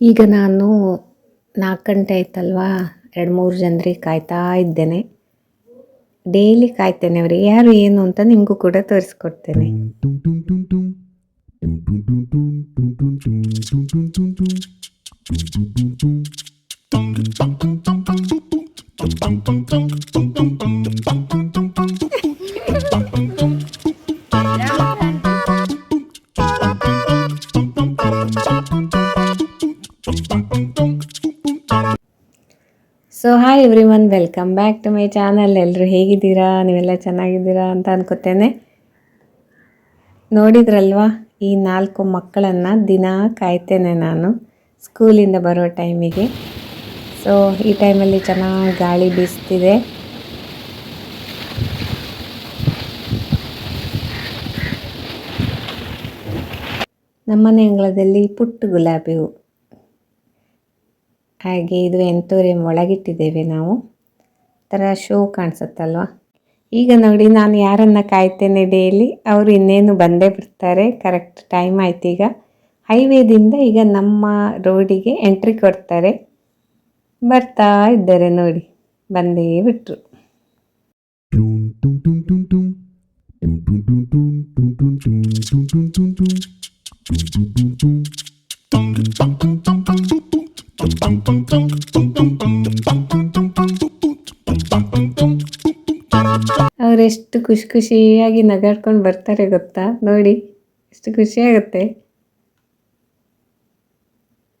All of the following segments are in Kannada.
ಈಗ ನಾನು ನಾಲ್ಕು ಗಂಟೆ ಆಯ್ತಲ್ವಾ ಎರಡು ಮೂರು ಜನರಿಗೆ ಕಾಯ್ತಾ ಇದ್ದೇನೆ ಡೈಲಿ ಕಾಯ್ತೇನೆ ಅವ್ರಿಗೆ ಯಾರು ಏನು ಅಂತ ನಿಮಗೂ ಕೂಡ ತೋರಿಸ್ಕೊಡ್ತೇನೆ so hi everyone welcome back to my channel ಎಲ್ಲರೂ ಹೇಗಿದ್ದೀರಾ? ನೀವೆಲ್ಲ ಚೆನ್ನಾಗಿದ್ದೀರಾ ಅಂತ ಅನ್ಕೋತೇನೆ. ನೋಡಿದ್ರಲ್ವಾ? ಈ ನಾಲ್ಕು ಮಕ್ಕಳನ್ನು ದಿನ ಕಾಯ್ತೇನೆ ನಾನು ಸ್ಕೂಲಿಂದ ಬರೋ ಟೈಮಿಗೆ. ಸೊ ಈ ಟೈಮಲ್ಲಿ ಚೆನ್ನಾಗಿ ಗಾಳಿ ಬೀಸ್ತಿದೆ. ನಮ್ಮನೆ ಅಂಗಳದಲ್ಲಿ ಪುಟ್ಟ ಗುಲಾಬಿ ಹೂ. ಹಾಗೆ ಇದು ಎಂಥೋರಿಯಂ ಒಳಗಿಟ್ಟಿದ್ದೇವೆ ನಾವು ಥರ ಶೋ ಕಾಣಿಸುತ್ತಲ್ವ ಈಗ ನೋಡಿ ನಾನು ಯಾರನ್ನು ಕಾಯ್ತೇನೆ ಡೇಲಿ ಅವರು ಇನ್ನೇನು ಬಂದೇ ಬಿಡ್ತಾರೆ ಕರೆಕ್ಟ್ ಟೈಮ್ ಆಯ್ತು ಈಗ ಹೈವೇದಿಂದ ಈಗ ನಮ್ಮ ರೋಡಿಗೆ ಎಂಟ್ರಿ ಕೊಡ್ತಾರೆ ಬರ್ತಾ ಇದ್ದಾರೆ ನೋಡಿ ಬಂದೇ ಬಿಟ್ರು ಅವರೆಷ್ಟು ಖುಷಿ ಖುಷಿಯಾಗಿ ನಗಾಡ್ಕೊಂಡು ಬರ್ತಾರೆ ಗೊತ್ತಾ? ನೋಡಿ, ಎಷ್ಟು ಖುಷಿಯಾಗುತ್ತೆ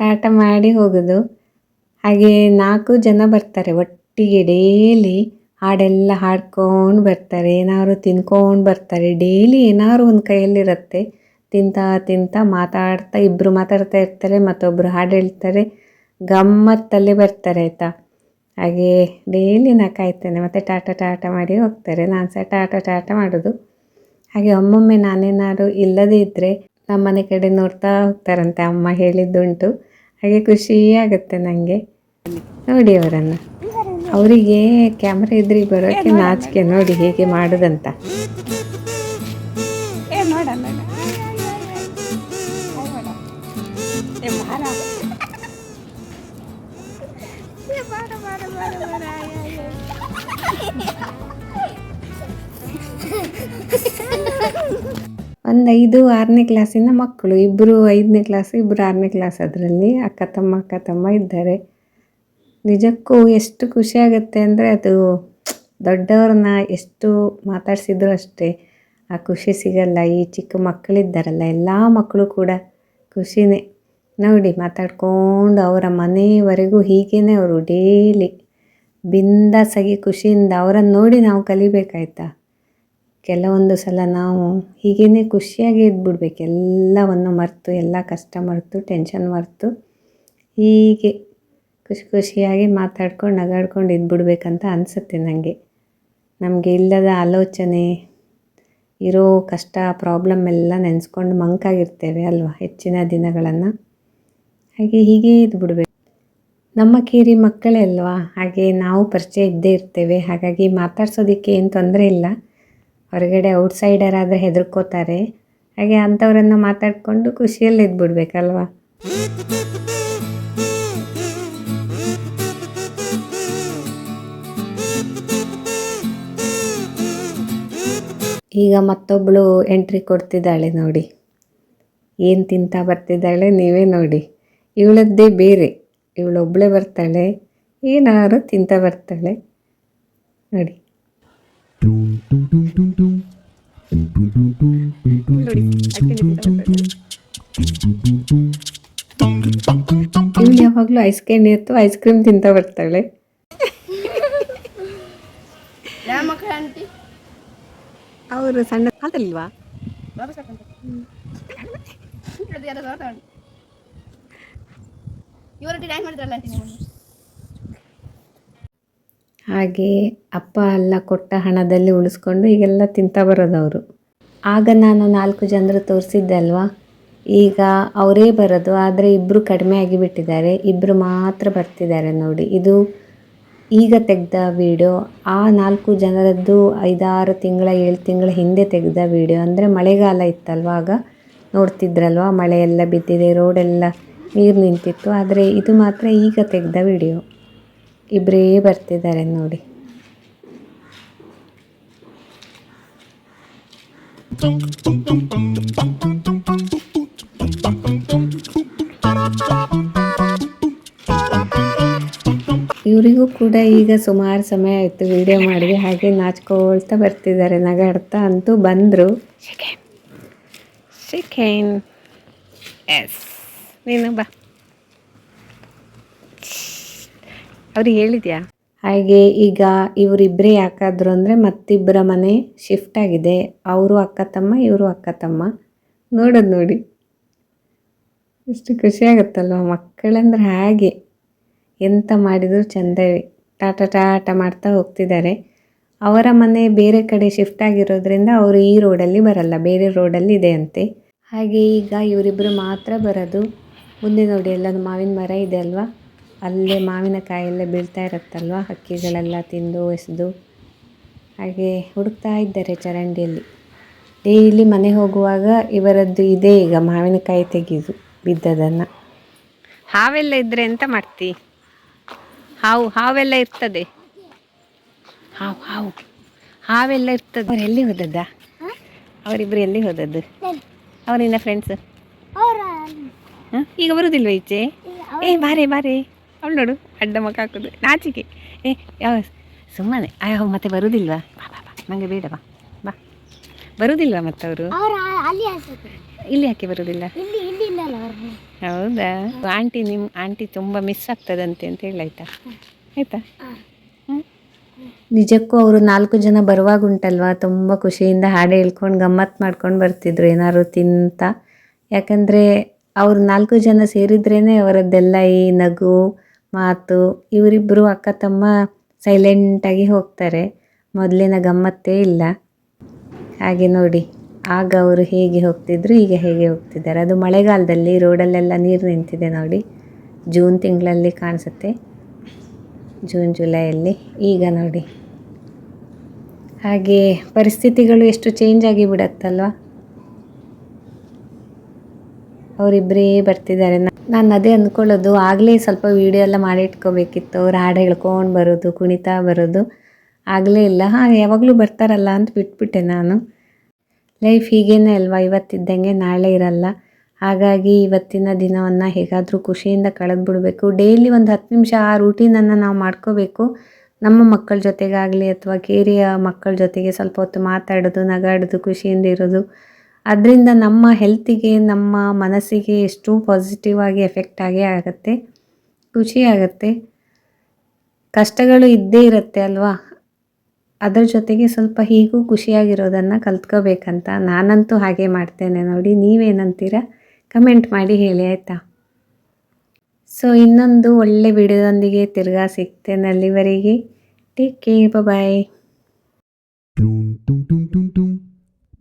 ಟಾಟ ಮಾಡಿ ಹೋಗೋದು. ಹಾಗೆ ನಾಲ್ಕು ಜನ ಬರ್ತಾರೆ ಒಟ್ಟಿಗೆ ಡೇಲಿ. ಹಾಡೆಲ್ಲ ಹಾಡ್ಕೊಂಡು ಬರ್ತಾರೆ, ಏನಾದ್ರು ತಿನ್ಕೊಂಡು ಬರ್ತಾರೆ. ಡೈಲಿ ಏನಾದ್ರು ಒಂದು ಕೈಯಲ್ಲಿರುತ್ತೆ. ತಿಂತಾ ತಿಂತಾ ಮಾತಾಡ್ತಾ ಇಬ್ಬರು ಮಾತಾಡ್ತಾ ಇರ್ತಾರೆ ಮತ್ತೊಬ್ಬರು ಹಾಡು ಹೇಳ್ತಾರೆ ಗಮ್ಮತ್ತಲ್ಲಿ ಬರ್ತಾರೆ, ಆಯಿತಾ? ಹಾಗೆ ಡೈಲಿ ನಾ ಕಾಯ್ತೇನೆ. ಮತ್ತು ಟಾಟ ಟಾಟ ಮಾಡಿ ಹೋಗ್ತಾರೆ. ನಾನು ಸಹ ಟಾಟ ಟಾಟ ಮಾಡೋದು. ಹಾಗೆ ಒಮ್ಮೊಮ್ಮೆ ನಾನೇನಾದ್ರು ಇಲ್ಲದೇ ಇದ್ದರೆ ನಮ್ಮನೆ ಕಡೆ ನೋಡ್ತಾ ಹೋಗ್ತಾರಂತೆ. ಅಮ್ಮ ಹೇಳಿದ್ದುಂಟು. ಹಾಗೆ ಖುಷಿ ಆಗುತ್ತೆ ನನಗೆ ನೋಡಿ ಅವರನ್ನು. ಅವರಿಗೆ ಕ್ಯಾಮ್ರಾ ಇದ್ರೆ ಬರೋಕ್ಕೆ ನಾಚಿಕೆ ನೋಡಿ ಹೇಗೆ ಮಾಡೋದಂತ. ಒಂದು ಐದು, ಆರನೇ ಕ್ಲಾಸಿನ ಮಕ್ಕಳು. ಇಬ್ಬರು ಐದನೇ ಕ್ಲಾಸ್ ಇಬ್ಬರು ಆರನೇ ಕ್ಲಾಸ್ ಅದರಲ್ಲಿ ಅಕ್ಕ ತಮ್ಮ ಅಕ್ಕ ತಮ್ಮ ಇದ್ದಾರೆ. ನಿಜಕ್ಕೂ ಎಷ್ಟು ಖುಷಿಯಾಗುತ್ತೆ ಅಂದರೆ ಅದು ದೊಡ್ಡವ್ರನ್ನ ಎಷ್ಟು ಮಾತಾಡಿಸಿದ್ರು ಅಷ್ಟೇ. ಆ ಖುಷಿ ಸಿಗಲ್ಲ. ಈ ಚಿಕ್ಕ ಮಕ್ಕಳಿದ್ದಾರಲ್ಲ, ಎಲ್ಲ ಮಕ್ಕಳು ಕೂಡ ಖುಷಿನೇ. ನೋಡಿ ಮಾತಾಡ್ಕೊಂಡು ಅವರ ಮನೆಯವರೆಗೂ ಹೀಗೇ ಅವರು ಡೈಲಿ ಬಿಂದಾಸಾಗಿ ಖುಷಿಯಿಂದ ಅವರನ್ನು ನೋಡಿ ನಾವು ಕಲಿಬೇಕಾಯ್ತಾ? ಕೆಲವೊಂದು ಸಲ ನಾವು ಹೀಗೇ ಖುಷಿಯಾಗಿ ಇದ್ಬಿಡ್ಬೇಕು. ಎಲ್ಲವನ್ನು ಮರೆತು, ಎಲ್ಲ ಕಷ್ಟ ಮರೆತು ಟೆನ್ಷನ್ ಮರೆತು ಹೀಗೆ ಖುಷಿ ಖುಷಿಯಾಗಿ ಮಾತಾಡ್ಕೊಂಡು, ನಗಾಡ್ಕೊಂಡು ಇದ್ಬಿಡ್ಬೇಕಂತ ಅನಿಸುತ್ತೆ ನನಗೆ ನಮಗೆ ಇಲ್ಲದ ಆಲೋಚನೆ, ಇರೋ ಕಷ್ಟ ಪ್ರಾಬ್ಲಮ್ ಎಲ್ಲ ನೆನೆಸ್ಕೊಂಡು ಮಂಕಾಗಿರ್ತೇವೆ ಅಲ್ವಾ? ಹೆಚ್ಚಿನ ದಿನಗಳನ್ನು. ಹಾಗೆ ಹೀಗೆ ಇದ್ಬಿಡ್ಬೇಕು ನಮ್ಮ ಕೇರಿ ಮಕ್ಕಳೇ ಅಲ್ವಾ? ಹಾಗೆ ನಾವು ಪರಿಚಯ ಇದ್ದೇ ಇರ್ತೇವೆ. ಹಾಗಾಗಿ ಮಾತಾಡ್ಸೋದಕ್ಕೆ ಏನು ತೊಂದರೆ ಇಲ್ಲ. ಹೊರಗಡೆ ಔಟ್ಸೈಡರ್ ಆದರೆ ಹೆದರ್ಕೋತಾರೆ. ಹಾಗೆ ಅಂಥವ್ರನ್ನು ಮಾತಾಡಿಕೊಂಡು ಖುಷಿಯಲ್ಲಿ ಇದ್ಬಿಡ್ಬೇಕಲ್ವಾ ಈಗ ಮತ್ತೊಬ್ಬಳು ಎಂಟ್ರಿ ಕೊಡ್ತಿದ್ದಾಳೆ ನೋಡಿ. ಏನು ತಿಂತಾ ಬರ್ತಿದ್ದಾಳೆ ನೀವೇ ನೋಡಿ. ಇವಳದ್ದೇ ಬೇರೆ. ಇವಳೊಬ್ಬಳೆ ಬರ್ತಾಳೆ ಏನಾರು ತಿಂತಾ ಬರ್ತಾಳೆ. ನೋಡಿ. ಇವಳು ಯಾವಾಗಲೂ ಐಸ್ ಕ್ಯಾಂಡಿ ಎತ್ತು ಐಸ್ ಕ್ರೀಮ್ ತಿಂತಾ ಬರ್ತಾಳೆ. ಅವರು ಸಣ್ಣ ಆಂಟಿ? ಅವರು ಸಣ್ಣ ಅದಲ್ವಾ ವಾಪಸ್ ಹಾಕಂತ ಅದು ಯಾರೋ ತಗೊಂಡು ಹಾಗೆ ಅಪ್ಪ ಅಲ್ಲ ಕೊಟ್ಟ ಹಣದಲ್ಲಿ ಉಳಿಸ್ಕೊಂಡು ಈಗೆಲ್ಲ ತಿಂತಾ ಬರೋದು ಅವರು. ಆಗ ನಾನು ನಾಲ್ಕು ಜನರು ತೋರಿಸಿದ್ದೆ ಅಲ್ವಾ? ಈಗ ಅವರೇ ಬರೋದು, ಆದರೆ ಇಬ್ಬರು ಕಡಿಮೆ ಆಗಿಬಿಟ್ಟಿದ್ದಾರೆ. ಇಬ್ಬರು ಮಾತ್ರ ಬರ್ತಿದ್ದಾರೆ ನೋಡಿ. ಇದು ಈಗ ತೆಗೆದ ವಿಡಿಯೋ ಆ ನಾಲ್ಕು ಜನರದ್ದು ಐದಾರು ತಿಂಗಳ, ಏಳು ತಿಂಗಳ ಹಿಂದೆ ತೆಗೆದ ವಿಡಿಯೋ ಅಂದರೆ ಮಳೆಗಾಲ ಇತ್ತಲ್ವ ಆಗ? ನೋಡ್ತಿದ್ರಲ್ವ? ಮಳೆ ಎಲ್ಲ ಬಿದ್ದಿದೆ ರೋಡೆಲ್ಲ ನೀರು ನಿಂತಿತ್ತು, ಆದರೆ ಇದು ಮಾತ್ರ ಈಗ ತೆಗೆದ ವಿಡಿಯೋ ಇಬ್ಬರೇ ಬರ್ತಿದ್ದಾರೆ ನೋಡಿ. ಇವರಿಗೂ ಕೂಡ ಈಗ ಸುಮಾರು ಸಮಯ ಆಯಿತು ವಿಡಿಯೋ ಮಾಡಿ, ಹಾಗೆ ನಾಚ್ಕೊಳ್ತಾ ಬರ್ತಿದ್ದಾರೆ. ನಗಾಡ್ತಾ ಅಂತೂ ಬಂದರು. ಎಸ್ ನೀನು ಬಾ. ಅವ್ರಿಗೆ ಹೇಳಿದ್ಯಾ? ಹಾಗೆ ಈಗ ಇವರಿಬ್ಬರೇ ಯಾಕಾದ್ರು ಅಂದರೆ ಮತ್ತಿಬ್ಬರ ಮನೆ ಶಿಫ್ಟ್ ಆಗಿದೆ. ಅವರು ಅಕ್ಕ ತಮ್ಮ, ಇವರು ಅಕ್ಕ ತಮ್ಮ. ನೋಡೋದು ನೋಡಿ. ಎಷ್ಟು ಖುಷಿ ಮಕ್ಕಳಂದ್ರೆ ಹಾಗೆ. ಎಂತ ಮಾಡಿದರೂ ಚಂದವೇ. ಟಾಟ ಟಾಟ ಮಾಡ್ತಾ ಹೋಗ್ತಿದ್ದಾರೆ. ಅವರ ಮನೆ ಬೇರೆ ಕಡೆ ಶಿಫ್ಟ್ ಆಗಿರೋದ್ರಿಂದ ಅವರು ಈ ರೋಡಲ್ಲಿ ಬರಲ್ಲ. ಬೇರೆ ರೋಡಲ್ಲಿ ಇದೆ ಅಂತೆ. ಹಾಗೆ ಈಗ ಇವರಿಬ್ಬರು ಮಾತ್ರ ಬರೋದು ಮುಂದೆ ನೋಡಿ ಎಲ್ಲ ಮಾವಿನ ಮರ ಇದೆ ಅಲ್ವಾ? ಅಲ್ಲೇ ಮಾವಿನಕಾಯಿ ಎಲ್ಲ ಬೀಳ್ತಾ ಇರುತ್ತಲ್ವ? ಹಕ್ಕಿಗಳೆಲ್ಲ ತಿಂದು ಎಸೆದು. ಹಾಗೆ ಹುಡುಕ್ತಾ ಇದ್ದಾರೆ ಚರಂಡಿಯಲ್ಲಿ. ಡೈಲಿ ಮನೆ ಹೋಗುವಾಗ ಇವರದ್ದು ಇದೆ ಈಗ ಮಾವಿನಕಾಯಿ ತೆಗೆದು ಬಿದ್ದದನ್ನು. ಹಾವೆಲ್ಲ ಇದ್ದರೆ ಎಂತ ಮಾಡ್ತಿ? ಹಾವು ಹಾವೆಲ್ಲ ಇರ್ತದೆ. ಹಾವು ಹಾವು. ಹಾವೆಲ್ಲ ಇರ್ತದೆ. ಅವ್ರು ಎಲ್ಲಿ ಹೋದದ್ದ? ಅವರಿಬ್ಬರು ಎಲ್ಲಿ ಹೋದದ್ದು? ಅವರಿನ್ನ ಫ್ರೆಂಡ್ಸ್ ಈಗ ಬರುದಿಲ್ವ ಈಚೆ? ಏ ಬಾರೆ ಬಾರೆ. ಅವಳು ನೋಡು ಅಡ್ಡ ಮಕ್ಕ ಹಾಕೋದು. ನಾಚಿಕೆ. ಏ ಯಾವ ಸುಮ್ಮನೆ. ಅಯ್ಯೋ ಮತ್ತೆ ಬರುದಿಲ್ವಾ? ಬಾ ಬಾ ಬಾ. ನನಗೆ ಬೇಡ ಬಾ. ಬಾ. ಬರುದಿಲ್ವಾ ಮತ್ತೆ ಅವರು? ಇಲ್ಲಿ ಯಾಕೆ ಬರುದಿಲ್ಲ? ಇಲ್ಲಿ ಇಲ್ಲಿ ಇಲ್ಲಲ್ಲ ಅವ್ರು? ಹೌದಾ? ಆಂಟಿ ನಿಮ್ಮ ಆಂಟಿ ತುಂಬ ಮಿಸ್ ಆಗ್ತದಂತೆ ಅಂತ ಹೇಳಾಯ್ತಾ ಆಯ್ತಾ? ನಿಜಕ್ಕೂ ಅವರು ನಾಲ್ಕು ಜನ ಬರುವಾಗ ಉಂಟಲ್ವಾ ತುಂಬ ಖುಷಿಯಿಂದ ಹಾಡು ಹೇಳ್ಕೊಂಡು ಗಮ್ಮತ್ತು ಮಾಡ್ಕೊಂಡು ಬರ್ತಿದ್ರು ಏನಾದ್ರು ತಿಂತ? ಯಾಕಂದರೆ ಅವ್ರು ನಾಲ್ಕು ಜನ ಸೇರಿದ್ರೇ ಅವರದ್ದೆಲ್ಲ ಈ ನಗು, ಮಾತು ಇವರಿಬ್ಬರು ಅಕ್ಕ ತಮ್ಮ ಸೈಲೆಂಟಾಗಿ ಹೋಗ್ತಾರೆ. ಮೊದಲಿನ ಗಮ್ಮತ್ತೇ ಇಲ್ಲ. ಹಾಗೆ ನೋಡಿ, ಆಗ ಅವರು ಹೇಗೆ ಹೋಗ್ತಿದ್ರು ಈಗ ಹೇಗೆ ಹೋಗ್ತಿದ್ದಾರೆ. ಅದು ಮಳೆಗಾಲದಲ್ಲಿ ರೋಡಲ್ಲೆಲ್ಲ ನೀರು ನಿಂತಿದೆ ನೋಡಿ. ಜೂನ್ ತಿಂಗಳಲ್ಲಿ ಕಾಣಿಸುತ್ತೆ. ಜೂನ್, ಜುಲೈಯಲ್ಲಿ. ಈಗ ನೋಡಿ. ಹಾಗೆ ಪರಿಸ್ಥಿತಿಗಳು ಎಷ್ಟು ಚೇಂಜ್ ಆಗಿ ಬಿಡತ್ತಲ್ವ? ಅವರಿಬ್ಬರೇ ಬರ್ತಿದ್ದಾರೆ. ನಾನು ಅದೇ ಅಂದ್ಕೊಳ್ಳೋದು ಆಗಲೇ ಸ್ವಲ್ಪ ವೀಡಿಯೋ ಎಲ್ಲ ಮಾಡಿ ಇಟ್ಕೋಬೇಕಿತ್ತು. ಅವ್ರು ಹಾಡು ಹೇಳ್ಕೊಂಡು ಬರೋದು, ಕುಣಿತಾ ಬರೋದು. ಆಗಲೇ ಇಲ್ಲ. ಹಾಂ, ಯಾವಾಗಲೂ ಬರ್ತಾರಲ್ಲ ಅಂತ ಬಿಟ್ಬಿಟ್ಟೆ ನಾನು. ಲೈಫ್ ಹೀಗೇನೆ ಅಲ್ವಾ? ಇವತ್ತಿದ್ದಂಗೆ ನಾಳೆ ಇರಲ್ಲ. ಹಾಗಾಗಿ ಇವತ್ತಿನ ದಿನವನ್ನು ಹೇಗಾದರೂ ಖುಷಿಯಿಂದ ಕಳೆದ್ಬಿಡಬೇಕು. ಡೈಲಿ ಒಂದು ಹತ್ತು ನಿಮಿಷ ಆ ರೂಟೀನನ್ನು ನಾವು ಮಾಡ್ಕೋಬೇಕು. ನಮ್ಮ ಮಕ್ಕಳ ಜೊತೆಗಾಗಲಿ ಅಥವಾ ಕೇರಿಯ ಮಕ್ಕಳ ಜೊತೆಗೆ ಸ್ವಲ್ಪ ಹೊತ್ತು ಮಾತಾಡೋದು, ನಗಾಡೋದು, ಖುಷಿಯಿಂದ ಇರೋದು. ಅದರಿಂದ ನಮ್ಮ ಹೆಲ್ತಿಗೆ ನಮ್ಮ ಮನಸ್ಸಿಗೆ ಎಷ್ಟು ಪಾಸಿಟಿವ್ ಆಗಿ ಎಫೆಕ್ಟ್ ಆಗೇ ಆಗುತ್ತೆ ಖುಷಿಯಾಗತ್ತೆ ಕಷ್ಟಗಳು ಇದ್ದೇ ಇರುತ್ತೆ ಅಲ್ವಾ? ಅದರ ಜೊತೆಗೆ ಸ್ವಲ್ಪ ಹೀಗೂ ಖುಷಿಯಾಗಿರೋದನ್ನು ಕಲ್ತ್ಕೋಬೇಕಂತ ನಾನಂತೂ ಹಾಗೆ ಮಾಡ್ತೇನೆ ನೋಡಿ, ನೀವೇನಂತೀರ? ಕಮೆಂಟ್ ಮಾಡಿ ಹೇಳಿ, ಆಯಿತಾ? ಸೊ ಇನ್ನೊಂದು ಒಳ್ಳೆ ವಿಡಿಯೋದೊಂದಿಗೆ ತಿರ್ಗಾ ಸಿಗ್ತೇನೆ ಅಲ್ಲಿವರೆಗೆ. Take care bye